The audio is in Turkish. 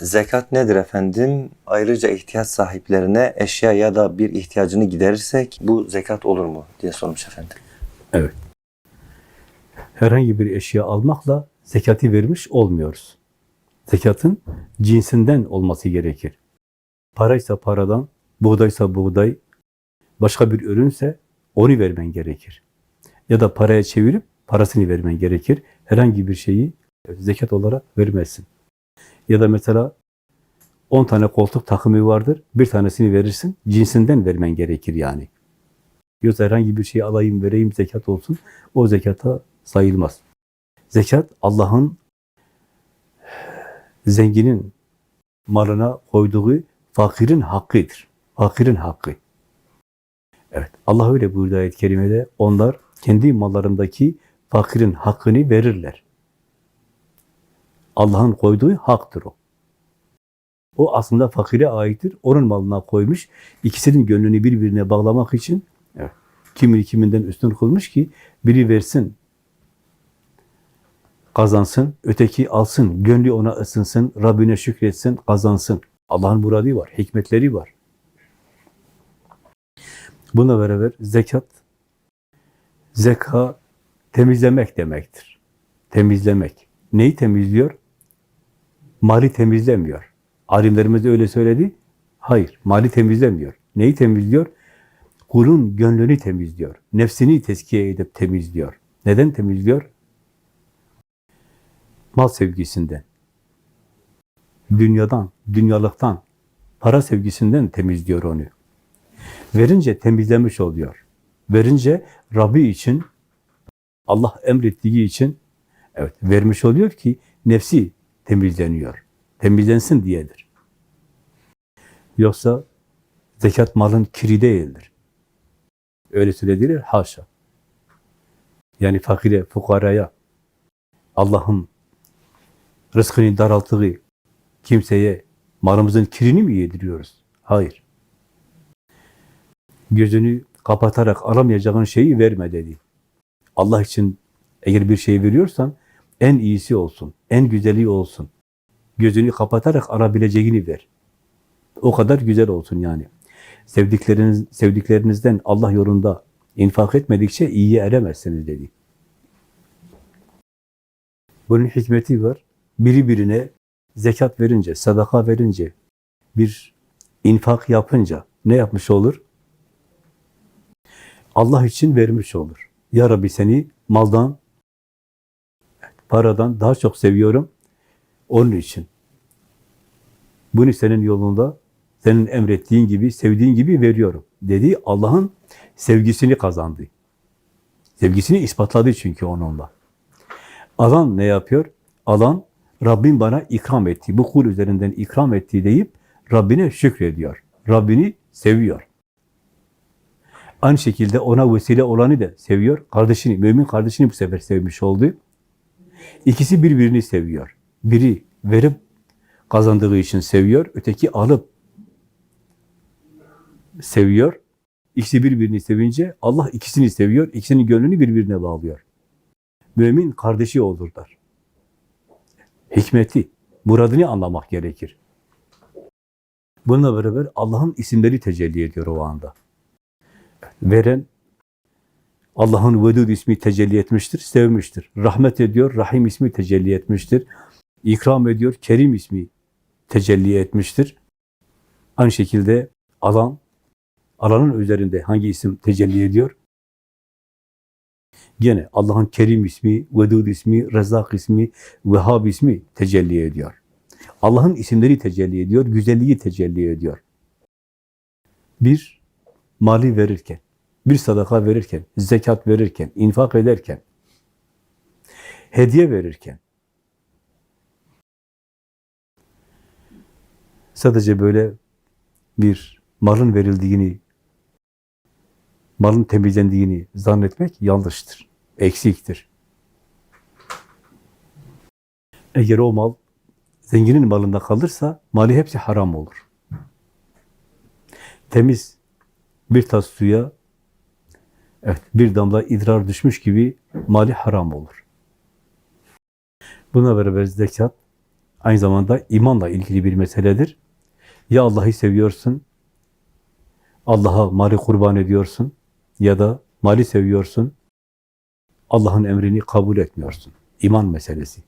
Zekat nedir efendim? Ayrıca ihtiyaç sahiplerine eşya ya da bir ihtiyacını giderirsek bu zekat olur mu diye sormuş efendim. Evet. Herhangi bir eşya almakla zekati vermiş olmuyoruz. Zekatın cinsinden olması gerekir. Paraysa paradan, buğdaysa buğday, başka bir ürünse onu vermen gerekir. Ya da paraya çevirip parasını vermen gerekir. Herhangi bir şeyi zekat olarak vermezsin. Ya da mesela 10 tane koltuk takımı vardır, bir tanesini verirsin, cinsinden vermen gerekir yani. Yoksa herhangi bir şey alayım, vereyim, zekat olsun, o zekata sayılmaz. Zekat, Allah'ın zenginin malına koyduğu fakirin hakkıdır. Fakirin hakkı. Evet, Allah öyle buyurdu ayet-i kerimede, onlar kendi mallarındaki fakirin hakkını verirler. Allah'ın koyduğu haktır o. O aslında fakire aittir. Onun malına koymuş. İkisinin gönlünü birbirine bağlamak için evet, kimi kiminden üstün kılmış ki biri versin, kazansın, öteki alsın, gönlü ona ısınsın, Rabbine şükretsin, kazansın. Allah'ın muradı var, hikmetleri var. Buna beraber zekat, zeka temizlemek demektir. Temizlemek. Neyi temizliyor? Mali temizlemiyor. Alimlerimiz öyle söyledi. Hayır, mali temizlemiyor. Neyi temizliyor? Kulun gönlünü temizliyor. Nefsini tezkiye edip temizliyor. Neden temizliyor? Mal sevgisinden, dünyadan, dünyalıktan, para sevgisinden temizliyor onu. Verince temizlemiş oluyor. Verince Rabbi için, Allah emrettiği için evet vermiş oluyor ki nefsi temizleniyor. Temizlensin diyedir. Yoksa zekat malın kiri değildir. Öyle söylediler, haşa. Yani fakire, fukaraya, Allah'ın rızkını daralttığı kimseye malımızın kirini mi yediriyoruz? Hayır. Gözünü kapatarak alamayacağın şeyi verme dedi. Allah için eğer bir şey veriyorsan en iyisi olsun, en güzeli olsun. Gözünü kapatarak alabileceğini ver. O kadar güzel olsun yani. Sevdikleriniz, sevdiklerinizden Allah yolunda infak etmedikçe iyiye eremezsiniz dedi. Bunun hikmeti var. Biri birine zekat verince, sadaka verince, bir infak yapınca ne yapmış olur? Allah için vermiş olur. Ya Rabbi seni maldan, paradan daha çok seviyorum. Onun için. Bunu senin yolunda, senin emrettiğin gibi, sevdiğin gibi veriyorum. Dedi Allah'ın sevgisini kazandı. Sevgisini ispatladı çünkü onunla. Alan ne yapıyor? Alan Rabbim bana ikram etti, bu kul üzerinden ikram etti deyip Rabbine şükrediyor. Rabbini seviyor. Aynı şekilde ona vesile olanı da seviyor. Kardeşini, mümin kardeşini bu sefer sevmiş oldu. İkisi birbirini seviyor. Biri verip kazandığı için seviyor, öteki alıp seviyor. İkisi birbirini sevince Allah ikisini seviyor, ikisinin gönlünü birbirine bağlıyor. Mümin kardeşi olurlar. Hikmeti, muradını anlamak gerekir. Bununla beraber Allah'ın isimleri tecelli ediyor o anda. Veren Allah'ın Vedud ismi tecelli etmiştir, sevmiştir. Rahmet ediyor, Rahim ismi tecelli etmiştir. İkram ediyor, Kerim ismi tecelli etmiştir. Aynı şekilde alan, alanın üzerinde hangi isim tecelli ediyor? Gene Allah'ın Kerim ismi, Vedud ismi, Rezzak ismi, Vehhab ismi tecelli ediyor. Allah'ın isimleri tecelli ediyor, güzelliği tecelli ediyor. Bir, mali verirken, bir sadaka verirken, zekat verirken, infak ederken, hediye verirken, sadece böyle bir malın verildiğini, malın temizlendiğini zannetmek yanlıştır, eksiktir. Eğer o mal zenginin malında kalırsa mali hepsi haram olur. Temiz bir tas suya evet, bir damla idrar düşmüş gibi mali haram olur. Buna beraber zekat aynı zamanda imanla ilgili bir meseledir. Ya Allah'ı seviyorsun, Allah'a mali kurban ediyorsun ya da mali seviyorsun, Allah'ın emrini kabul etmiyorsun. İman meselesi.